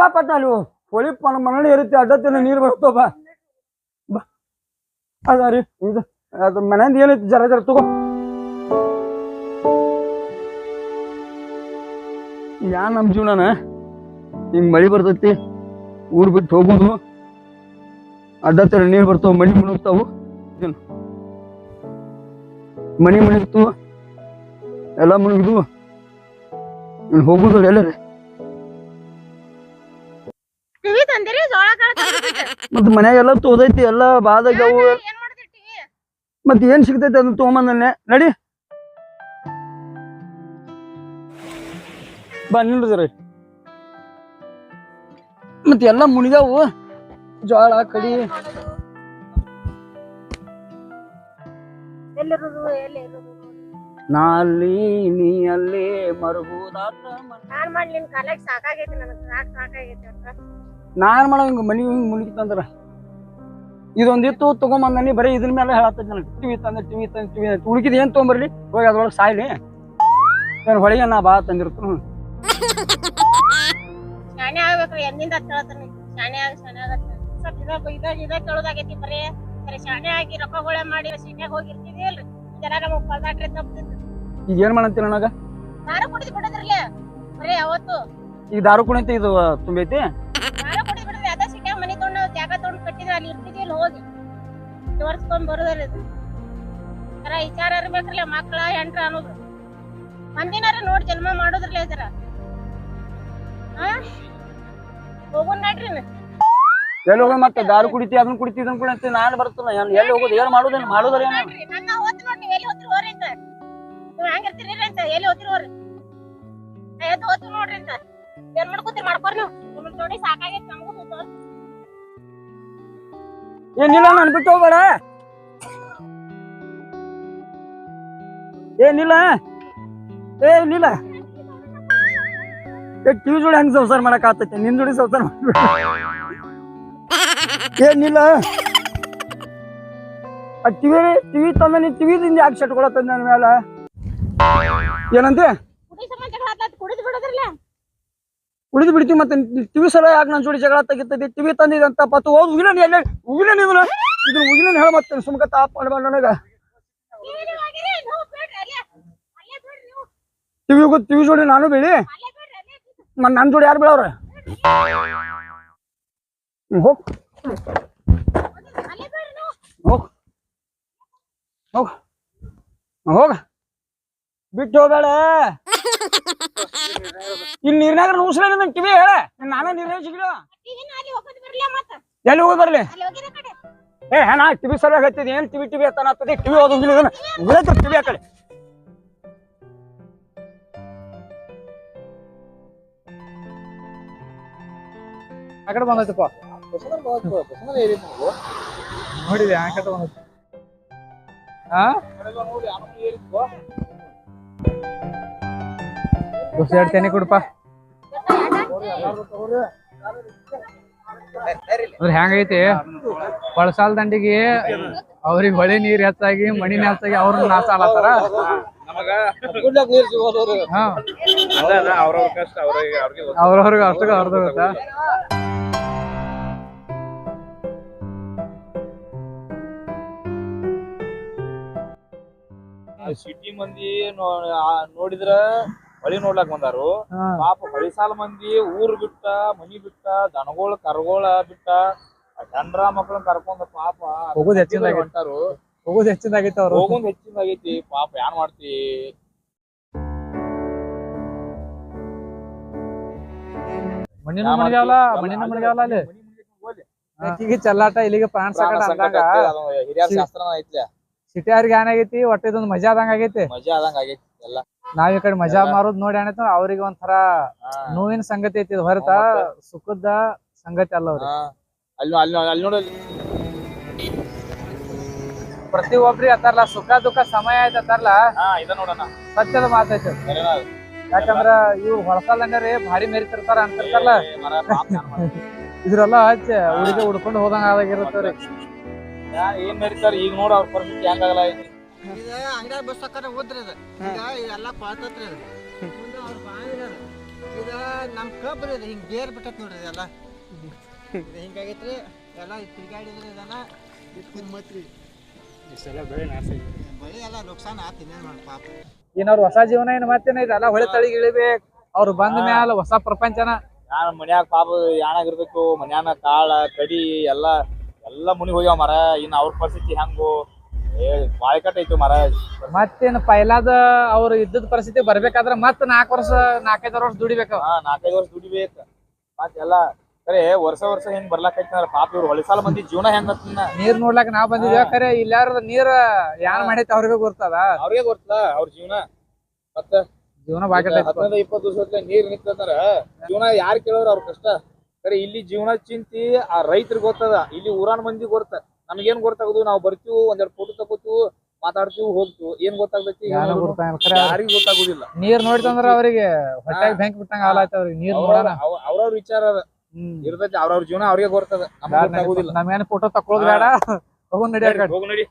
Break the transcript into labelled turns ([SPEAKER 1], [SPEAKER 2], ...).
[SPEAKER 1] ಬಾ ಪಟ್ಟ ಅಲ್ಲಿ ಹೊಳಿ ಮನಳಿ ಇರುತ್ತೆ ಅಡ್ಡತ್ತಿನ ನೀರು ಬರ್ತವ ಬಾ. ಬಾ. ಅದ ರೀ, ಇದು, ಅದು ಮನೆಯಿಂದ ಏನೈತಿ ಜರ ಜರ ತಗೋ. ಯಾ ನಮ್ಮ ಜೀವನನ? ಹಿಂಗ್ ಮಳಿ ಬರ್ತೈತಿ, ಊರ್ ಬಿಟ್ಟು ಹೋಗೋದು. ಅಡ್ಡತ್ತಿನ ನೀರು ಬರ್ತಾವ ಮಣಿ ಮುಳುಗ್ತಾವು. ಮಣಿ ಮುಣಗ್ತು ಎಲ್ಲ ಇನ್ನು ಹೋಗುದು ಎಲ್ಲರೇ. ಮತ್ ಮನ್ಯಾಗ ಎಲ್ಲ ತೋದೈತಿ ಎಲ್ಲ ಬಾದಾಗ್ಯಾವು ಮತ್ ಏನ್ ಸಿಗ್ತೈತಿ ಅದನ್ನ ತಗೊಂಬಂದನ್ನೆ ನಡಿ. ಬಾ ನಿಲ್ರಿ ಮತ್ ಎಲ್ಲ ಮುನಿಗಾವು ಜೋಳ ಕಡಿ. ನಾ ಅಲ್ಲಿ ನೀ ಅಲ್ಲಿ ಮರಗುದಾತ
[SPEAKER 2] ನಾನ್ ಸಾಕಾಗೈತಿ ನನಗ್ ಸಾಕ್ ಸಾಕಾಗೈತಿ
[SPEAKER 1] ನಾನ್ ಮಾಡೋ ಹಿಂಗೆ ಮನೆ ಹಿಂಗೆ ಮುಳುಗಿತ್ತಂದ್ರ ಇದೊಂದಿತ್ತು ತೊಗೊಂಬಂದಿ ಬರೀ ಇದ್ರ ಮೇಲೆ ಹೇಳತ್ತೈತಿ ನನಗೆ. ಟಿವಿ ತಂದೆ ಟಿವಿ ತಂದೆ ಟಿವಿ ಉಳ್ಕಿದ್ ಏನು ತೊಗೊಂಬರ್ಲಿ? ಹೋಗಿ ಅದ್ರೊಳಗೆ ಸಾಯ್ಲಿ. ನಾನು ಹೊಳಿಗೆ ನಾ ಬಾ ತಂದಿರ್ತು
[SPEAKER 2] ಶಾಣೆ ಆಗ್ಬೇಕ್ರಿ ಎಲ್ಲಿಂದ ಹೇಳ್ತಾನೆ ಶಾಣೆ ಆಗ ಶಾಣೆ ಆಗತ್ತ. ಸ್ವಲ್ಪ ಇದ ಇದ ಇದ ಕೇಳೋದಾಗೈತಿ ಬರೀ. ಬರೀ ಶಾಣೆ ಆಗಿ ರೊಕ್ಕಗಳೇ ಮಾಡಿ ಸೀಟ್ಯಾಗ ಜನ ನಮಗ್ ಪಲ್ದಾಟ್ರಿ
[SPEAKER 1] ಈಗ ಏನ್ ನನಗೆ
[SPEAKER 2] ದಾರು ಕುಡಿದು ಬಿಡದ್ರಲ್ಲ? ಬರೀ ಅವತ್ತು
[SPEAKER 1] ಈಗ ದಾರು ಕುಣಿತ ಇದು ತುಂಬೈತಿ?
[SPEAKER 2] ತೋರ್ಸ್ಕೊಂಡ್ ಬರೋದ್ರಿ ಇದು. ಜರ ವಿಚಾರ ಇರ್ಬೇಕ್ರಲ್ಲ ಮಕ್ಳ ಎಂಟ್ರ ಅನ್ನೋದು. ಮಂದಿನಾರ ನೋಡ್ ಜನ್ಮ ಮಾಡೋದ್ರಲ್ಲ ಜರ ಹಾ ಹೋಗುನ್ ನಡ್ರಿ.
[SPEAKER 1] ಎಲ್ಲಿ ಹೋಗೋಣ ಮತ್ತೆ? ದಾರು ಕುಡಿತಿ ಅದನ್ನ ಕುಡಿತಿ ಇದನ್ನ ಕುಡಿತಿ ನಾನು ಬರ್ತಲ್ಲ ನಾನು ಎಲ್ಲಿ ಹೋಗೋದು? ಏನ್ ಮಾಡೋದೇನು? ಮಾಡೋದ್ರ ಏನ?
[SPEAKER 2] ನನ್ನ ಹೋತ್ ನೋಡ್ ನೀವ್ ಎಲ್ಲಿ ಹೋಗ್ತೀರಿ ಹೋರಿ ಅಂತ. ನೀವು ಹೆಂಗಿರ್ತೀರಿ ಅಂತ ಎಲ್ಲಿ ಹೋಗ್ತೀರಿ ಹೋರಿ. ಎದ್ದು ಹೋಗ್ತೀವಿ ನೋಡ್ರಿ ಅಂತ. ಏನ್ ಮಾಡ್ಕೊತೀರಿ? ಮಾಡ್ಕೊರಿ ನೀವು. ನೋಡಿ ಸಾಕಾಗೈತಿ ನಮಗೂ.
[SPEAKER 1] ಏನಿಲ್ಲ, ನಾನು ಬಿಟ್ಟು ಹೋಗ್ಬೇಡ. ಏನಿಲ್ಲ ಏನಿಲ್ಲ ಟಿವಿ ಜೋಡಿ ಹೆಂಗ್ ಸಂಸಾರ ಮಾಡಕ್ ಆತೈತಿ ನಿನ್ ಜೋಡಿ ಸಂಸಾರ ಏನಿಲ್ಲ ಆ ಟಿವಿ ಟಿವಿ ತಂದ ನೀ ಟಿವಿದಿಂದ ಯಾಕೆ ಶಟ್ಕೊಳತ್ತದ ನನ್ನ ಮೇಲೆ ಏನಂತೆ
[SPEAKER 2] ಕುಡಿ ಸಂಬಂಧ ಜಗಳ ಕುಡಿದು ಬಿಡೋದ್ರಲ್ಲ
[SPEAKER 1] ಉಳಿದು ಬಿಡ್ತೀವಿ ಮತ್ತೆ ಟಿವಿ ಸಲ ಯಾಕೆ ನನ್ನ ಜೋಡಿ ಜಗಳ ತೆಗಿತೈತಿ ಟಿವಿ ತಂದಿದಂತ ಪತ್ತು ಹೋದ್ ಉಗಿನ ಎಲ್ಲ ಉಗಿನ ಇದನ್ನ ಇದನ್ನ ಉಗಿನ ಹೇಳ ಮತ್ತೆ ಸುಮ್ಕ ತಾಪ್ ಮಾಡ್ಬೇಡ ನನಗ
[SPEAKER 2] ನೀವೇನು ಆಗಿರಿ? ನೀವು ಬೇಡ್ರಿ ಅಲ್ಲೇ. ಅಲ್ಲೇ ಬೇಡ್ರಿ ನೀವು.
[SPEAKER 1] ಟಿವಿ ಹೋಗೋದು ಟಿವಿ ಜೋಡಿ ನಾನು ಬೇಡಿ
[SPEAKER 2] ಅಲ್ಲೇ ಬೇಡ್ರಿ, ಅಲ್ಲೇ ಬಿದ್ದು.
[SPEAKER 1] ಮನ್ ನನ್ನ ಜೋಡಿ ಯಾರು ಬೇಡವ್ರ ಹೋಗ್
[SPEAKER 2] ಅಲ್ಲೇ ಬೇಡ್ರಿ ನೀವು.
[SPEAKER 1] ಹೋಗ್ ಹೋಗ್ ಹೋಗ ಬಿಟ್ಟು ಹೋಗ್ಬೇಡ ಇಲ್ಲಿ ನೀರ್ನಾಗ ನುಸ್ಲ ಟಿವಿ ಹೇಳ. ನಾನೇ ನೀರ್ನಾಗ ಸಿಗ್ಲ
[SPEAKER 2] ಟಿವಿನ ಅಲ್ಲಿ ಹೋಗೋದು ಬರ್ಲಿ ಮತ್ತ.
[SPEAKER 1] ಎಲ್ಲಿ ಹೋಗಿ ಬರ್ಲಿ. ಏ ಹಣ ಟಿವಿ ಸಲ ಹತ್ತಿದ್ ಏನ್ ಟಿವಿ ಟಿವಿ ಅತ್ತಾನ ಹತ್ತದಿ ಟಿವಿ ಓದೋದಿಲ್ಲ ಟಿವಿ ಆ ಕಡೆ.
[SPEAKER 3] ಆ ಕಡೆ ಬಂದೈತಪ್ಪ. ನೋಡಿದೆ ಆ ಕಡೆ ಬಂದೈತಿ. ಹಾ ಖುಷಿ ಆಡ್ತೇನೆ ತೆನೆ ಕೊಡಪ್ಪ ಅಂದ್ರೆ ಹೆಂಗೈತಿ ಬಳಸಾಲ್ ದಂಡಿಗೆ ಅವ್ರಿಗೆ ಹೊಳೆ ನೀರ್ ಹೆಚ್ಚಾಗಿ ಮಣಿನ ಹೆಚ್ಚಾಗಿ ಅವ್ರನ್ನ ನಾಶ ಆಲತ್ತಾರ. ಅವ್ರವ್ರಿಗೆ ಅಷ್ಟು ಅರ್ಧ ಗೊತ್ತಾ?
[SPEAKER 4] ಸಿಟಿ ಮಂದಿ ನೋಡಿದ್ರ ಹೊಳಿ ನೋಡ್ಲಾಕ್ ಬಂದಾರು. ಪಾಪ ಹೊಳಿ ಸಾಲ ಮಂದಿ ಊರ್ ಬಿಟ್ಟ ಮನಿ ಬಿಟ್ಟ ದನಗೋಳ ಕರಗೋಳ ಬಿಟ್ಟ ಗಂಡ್ರ ಮಕ್ಳನ್ನ ಕರ್ಕೊಂಡ್ ಪಾಪ
[SPEAKER 3] ಹೋಗುದ್ ಹೆಚ್ಚಿನ.
[SPEAKER 4] ಹೊಂಟಾರು.
[SPEAKER 3] ಹೋಗುದು ಹೆಚ್ಚಿನಾಗೈತಿ ಅವ್ರು.
[SPEAKER 4] ಹೋಗೋದ್ ಹೆಚ್ಚಿಂದ ಆಗೈತಿ. ಪಾಪ ಏನ್ ಮಾಡ್ತಿ?
[SPEAKER 3] ಮಣ್ಣಿನ? ಮಣ್ಣಿನ
[SPEAKER 4] ಅಲ್ಲ,
[SPEAKER 3] ಚಲ್ಲಾಟ ಇಲ್ಲಿಗೆ ಪ್ರಾಣ ಸಾಕಾಟ
[SPEAKER 4] ಹಿರಿಯರ ಶಾಸ್ತ್ರನ ಐತ್ಲೆ.
[SPEAKER 3] ಸಿಟಿಯಾರಿಗೆ ಏನಾಗೈತಿ ಒಟ್ಟ ಇದೊಂದ್ ಮಜಾ ಆದಂಗ ಆಗೈತಿ.
[SPEAKER 4] ಮಜಾ ಆದಂಗ ಆಗೈತಿ ಎಲ್ಲ.
[SPEAKER 3] ನಾವ್ ಈ ಕಡೆ ಮಜಾ ಮಾರೋದ್ ನೋಡಿ ಏನೈತ ಅವ್ರಿಗೆ ಒಂಥರ. ನೋವಿನ ಸಂಗತಿ ಐತಿ ಇದು ಹೊರತ ಸುಖದ ಸಂಗತಿ ಅಲ್ಲ ಅವ್ರಿ
[SPEAKER 4] ಹಾ. ಅಲ್ಲಿ ಅಲ್ಲಿ ಅಲ್ಲಿ ನೋಡಲ್ಲಿ
[SPEAKER 3] ಪ್ರತಿ ಒಬ್ರಿ ಅತ್ತಾರಲ್ಲ ಸುಖ ದುಃಖ ಸಮಯ ಐತಿ ಅತ್ತಾರಲ್ಲ
[SPEAKER 4] ಹಾ ಇದ ನೋಡೋಣ
[SPEAKER 3] ಸತ್ಯದ ಮಾತೈತೆ? ಯಾಕಂದ್ರ ಇವ್ ಹೊಳಸಾಲಂಗಾರಿ ಭಾರಿ ಮೆರಿತಿರ್ತಾರ ಅಂತಿರ್ತಾರಲ್ಲ. ಇದ್ರಲ್ಲ ಉಳಿದು ಉಡ್ಕೊಂಡು ಹೋದಂಗ ಆದಾಗಿರುತ್ತವ್ರಿ
[SPEAKER 4] ಏನ್ ಮೆರಿತಾರ ಈಗ ನೋಡ ಅವ್ರ ಪರಿಸ್ಥಿತಿ ಹೆಂಗಾಗಲ್ಲ ಐತಿ.
[SPEAKER 5] ಇದು ಬಸ್ ಓದ್ರಿ ಇದು ಈಗ ಇವೆಲ್ಲ ಕೊಳ್ತತ್ರಿ ಇದು ಮುಂದೆ ಅವ್ರು ಬಾವಿದಾರ ಈಗ ನಮ್ ಕಬ್ಬ್ ರೀ ಹಿಂಗ್ ಬೇರ್ ಬಿಟ್ಟತ್ ನೋಡ್ರಿ ಇದೆಲ್ಲ. ಇದು ಹಿಂಗಾಗೈತ್ರಿ. ಎಲ್ಲ ತಿರ್ಗಾಡಿದ್ರೆ ಇದೆಲ್ಲ. ಮತ್ರಿ ಬಳಿ ಎಲ್ಲ ನುಕ್ಸಾನ ಆತು ಇನ್ನೇನ್ ಮಾಡಿ ಪಾಪ.
[SPEAKER 3] ಏನಾರು ಅವ್ರ ಹೊಸ ಜೀವನ ಏನ್ ಮತ್ತೇನ ಇದೆಲ್ಲ ಹೊಳೆ ತಳಿಗೆ ಇಳಿಬೇಕು. ಅವ್ರು ಬಂದ ಮ್ಯಾಲ ಹೊಸ ಪ್ರಪಂಚನ.
[SPEAKER 4] ಯಾರ ಮನ್ಯಾಗ ಪಾಪ ಯಾಣಾಗಿರ್ಬೇಕು ಮನ್ಯಾನ ಕಾಳ ಕಡಿ ಎಲ್ಲಾ ಎಲ್ಲಾ ಮುನಿ ಹೋಗ್ಯಾವ ಮರ. ಇನ್ನು ಅವ್ರ ಪರಿಸ್ಥಿತಿ ಹೆಂಗು? ಏ ಐತು ಮರ.
[SPEAKER 3] ಮತ್ತೇನ್ ಪೈಲಾದ ಅವ್ರ ಇದ್ದದ ಪರಿಸ್ಥಿತಿ ಬರ್ಬೇಕಾದ್ರ ಮತ್ ನಾಲ್ಕು ವರ್ಷ ನಾಲ್ಕೈದಾರು ವರ್ಷ ದುಡಿಬೇಕು.
[SPEAKER 4] ಹಾ ನಾಲ್ಕೈದು ವರ್ಷ ದುಡಿಬೇಕ. ಮತ್ ಎಲ್ಲಾ ಕರೆ ವರ್ಷ ವರ್ಷ ಹೆಂಗ್ ಬರ್ಲಾಕೈತಿ ಪಾಪ ಇವ್ರು ಹೊಳಿ ಸಾಲ ಮಂದಿ ಜೀವನ ಹೆಂಗ
[SPEAKER 3] ನೀರ್ ನೋಡ್ಲಾಕ ನಾವ್ ಬಂದಿದ್ವಿ. ಖರೆ ಇಲ್ಲಾರ ನೀರ್ ಯಾರ್ ಮಾಡೈತಿ ಅವ್ರಿಗೆ ಗೊತ್ತದ?
[SPEAKER 4] ಅವ್ರಿಗೆ ಗೊತ್ತದ ಅವ್ರ ಜೀವನ. ಮತ್ತ
[SPEAKER 3] ಜೀವನ ಬಾಕಿ ಐತಿ
[SPEAKER 4] ಹದಿನೈದು ಇಪ್ಪತ್ತು ದಿವಸ ನೀರ್ ನಿಂತಂದ್ರ ಜೀವನ ಯಾರ್ ಕೇಳೋರ್ ಅವ್ರ ಕಷ್ಟ. ಕರೆ ಇಲ್ಲಿ ಜೀವನ ಚಿಂತಿ ಆ ರೈತರಿಗೆ ಗೊತ್ತದ. ಇಲ್ಲಿ ಊರಾನ್ ಮಂದಿ ಗೊತ್ತ. ನಮ್ಗೇನ್ ಗೊತ್ತಾಗುದು ನಾವು ಬರ್ತೀವಿ ಒಂದೆರಡು ಫೋಟೋ ತಗೋತೀವಿ ಮಾತಾಡ್ತೀವಿ ಹೋಗ್ತೀವಿ ಏನ್ ಗೊತ್ತಾಗ್ತೈತಿ
[SPEAKER 3] ಖರೆ
[SPEAKER 4] ಯಾರಿಗೂ ಗೊತ್ತಾಗುದಿಲ್ಲ.
[SPEAKER 3] ನೀರ್ ನೋಡಿತಂದ್ರ ಅವ್ರಿಗೆ ಹೊಟ್ಟಾಗ ಬ್ಯಾಂಕ್ ಬಿಟ್ಟಂಗ ಹಾಲಾಯ್ತ ಅವ್ರಿಗೆ. ನೀರ್
[SPEAKER 4] ಅವ್ರವ್ರ ವಿಚಾರ ಅದ. ಇರ್ತೈತಿ ಅವ್ರವ್ರ ಜೀವನ ಅವ್ರಿಗೆ ಗೊತ್ತದ.
[SPEAKER 3] ನಮ್ಗೇನ್ ಫೋಟೋ ತಕೊಳ್ಳೋದು ಬೇಡ. ಹೋಗ್ ನಡಿ
[SPEAKER 4] ಹೋಗ್ ನಡಿ.